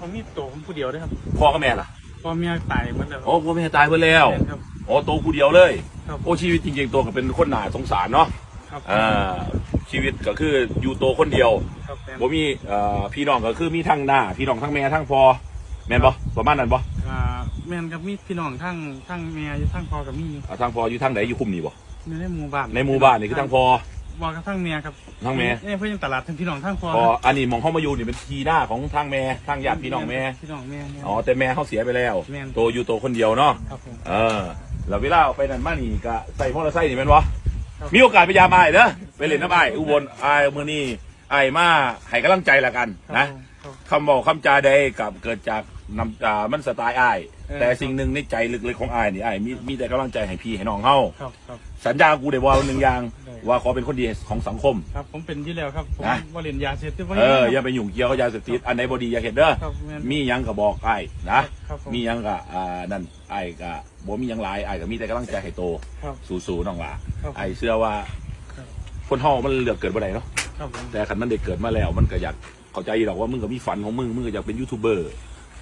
ผมมีตัวผมผู้เดียวด้วยครับพ่อกับแม่ล่ะพ่อเมียตายหมดแล้วโอ้พ่อแม่ตายไปแล้วแม่นครับ โอ้โตผู้เดียวเลย ครับ โอ้ชีวิตจริงๆตัวก็เป็นคนหนาสงสารเนาะครับอ่าชีวิตก็คืออยู่โตคนเดียวครับแม่นบ่มีเอ่อพี่น้องก็คือมีทั้งหน้าพี่น้องทั้งแม่ทั้งพ่อแม่นบ่ประมาณนั้นบ่อ่าแม่นครับมีพี่น้องทั้งทั้งเมียอยู่ทั้งพ่อกับมีอยู่อ่าทั้งพ่ออยู่ทั้งไหนอยู่คุมนี่บ่ในในหมู่บ้านในหมู่บ้านนี่คือทั้งพ่อ ว่ากับทั้งเมียครับทั้งแม่เนี่ยเพื่อนตลาดทั้งพี่น้องทั้งพ่อพออันนี้หมองเข้ามาอยู่นี่เป็นทีหน้าของทางแม่ทางญาติพี่น้องแม่พี่น้องแม่เนี่ย อ๋อแต่แม่เขาเสียไปแล้วแม่น โตอยู่โตคนเดียวเนาะครับผม เออแล้วเวลาเอาไปนั่นมานี่ก็ใส่มอเตอร์ไซค์นี่แม่นวะครับ มีโอกาสไปยามอ้ายเด้อไปเล่นน้ำอ้ายอุบลอ้ายมื้อนี้อ้ายมาให้กำลังใจละกันครับนะผมครับคำบอกคำจาใดกับเกิดจาก นำอ่ามันสไตล์อ้าย เออ แต่สิ่งหนึ่งในใจลึกๆของอ้ายนี่อ้ายมีมีแต่กำลังใจให้พี่ให้น้องเฮาครับครับ สัญญากูได้ว่าหนึ่งอย่าง ได้ ว่าขอเป็นคนดีของสังคม ครับผมเป็นที่แล้วครับผมนะ ว่าเรียนยาเสพติดไว้เอออย่าไปยุ่งเกี่ยวกับยาเสพติดอันไหนบ่ดีอย่าเห็นเด้อครับแม่นมีหยังก็บอกไอ้ายนะครับผม มีหยังก็อ่านั่นไอ้ายก็บ่มีหยังหลายไอ้ายก็มีแต่กำลังใจให้โตครับ สู้ๆน้องหล่ะครับไอ้ายเชื่อว่า ครับ คนเฮามันเลือกเกิดบ่ได้เนาะครับผมแต่คันมันได้เกิดมาแล้ว มันก็อยากเข้าใจอยู่หรอกว่ามึงก็มีฝันของมึงมึงก็อยากเป็นยูทูบเบอร์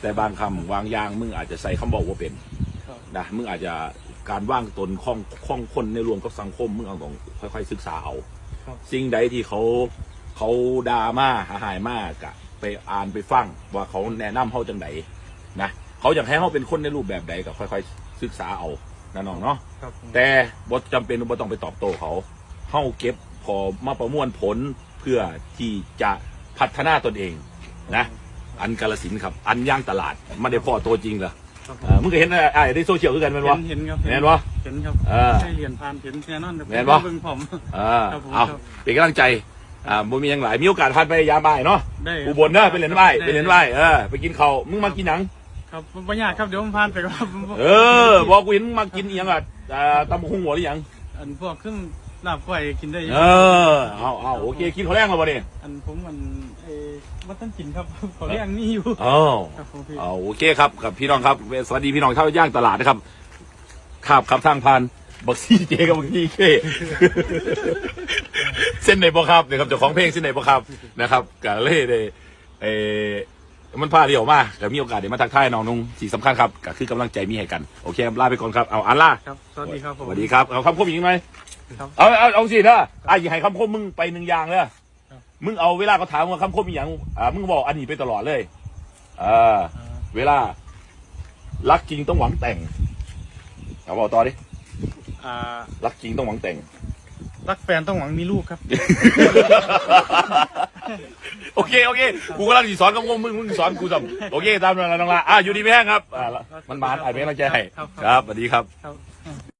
แต่บางคำวางอย่างมึงอาจจะใส่คำบอกว่าเป็นครับนะมึงอาจจะการว่างตนข้องข้องคนในรวมกับสังคมมึงเอาต้องค่อย ๆ ศึกษาเอาครับสิ่งใดที่เขาเขาด่ามาหาหายมากอะไปอ่านไปฟังว่าเขาแนะนำเขาจังไดนะเขาอยากให้เขาเป็นคนในรูปแบบใดก็ค่อย ๆ ศึกษาเอานะน้องเนาะครับผมแต่บ่จำเป็นบ่ต้องไปตอบโต้เขาเขาเก็บพอมาประมวลผลเพื่อที่จะพัฒนาตนเองนะ อันกาลสินธุ์ครับ อันย่างตลาดไม่ได้พอตัวจริงเหรอครับผเออมมึงก็เห็นไอ้ในโซเชียลคือกันแมันวะ เห็นเห็นครับเห็นปะเห็นครับเออใช่เรียนผ่านเห็นแน่นอนครับแม่นปะเบิ่งผม เออครับผมเอาครับเป็นกำลังใจอ่าบ่มีหยังหลายมีโอกาสผ่านไปยามบ่ายเนาะได้คอุรับบลเนอะไปเรียนบ่ายไปเรียนบ่ายเออไปกินข้าวมึงมากินหยัง ครับไม่ยากครับเดี๋ยวผมผ่านไปครับเออบอกกูเห็นมึงมากินอีหยังอะอ่าตำบักหุ่งหัวหรือยังอันพวกขึ้นลาบก้อยกินได้อยู่เออเอาเอาโอเคกินข้าวแรงแล้วบ่เนี่ยอันผมมันเออ ว่าท่านกินครับ ขอเรียกนี่อยู่อ๋อครับผมพี่เอาโอเคครับกับพี่น้องครับ สวัสดีพี่น้องชาวย่างตลาดนะครับขับขับทางผ่านบักซี่เจกับบักซี่เคเส้นไหนบ่ครับเนี่ยครับเจ้าของเพลงเส้นไหนบ่ครับนะครับกะเล่ได้เออมันพาเดียวมาแต่มีโอกาสได้มาทักทายน้องนุ่งสิ่งสำคัญครับก็คือกำลังใจมีให้กันโอเคลาไปก่อนครับเอาอันล่าครับสวัสดีครับผมสวัสดีครับเอาคำคมอีกไหมครับเอาเอาเอาสิเด้ออะอย่าให้คำคมมึงไปหนึ่งอย่างเลยครับ มึงเอาเวลาเขาถามว่าคำคมอีหยังอ่ามึงบอกอันนี้ไปตลอดเลยเอออ่าเวลา รักจริงต้องหวังแต่งเอาบอกต่อดิอ่ารักจริงต้องหวังแต่ง รักแฟนต้องหวังมีลูกครับ โอเคโอเคกูกำลังสิสอนกับมึงมึงมึงสอนกูจำโอเคตามนั้นแล้วน้องละอะอยู่ดีไม่แห้งครับอ่าละมันมาอ่านเป็นกำลังใจให้ครับครับสวัสดีครับครับ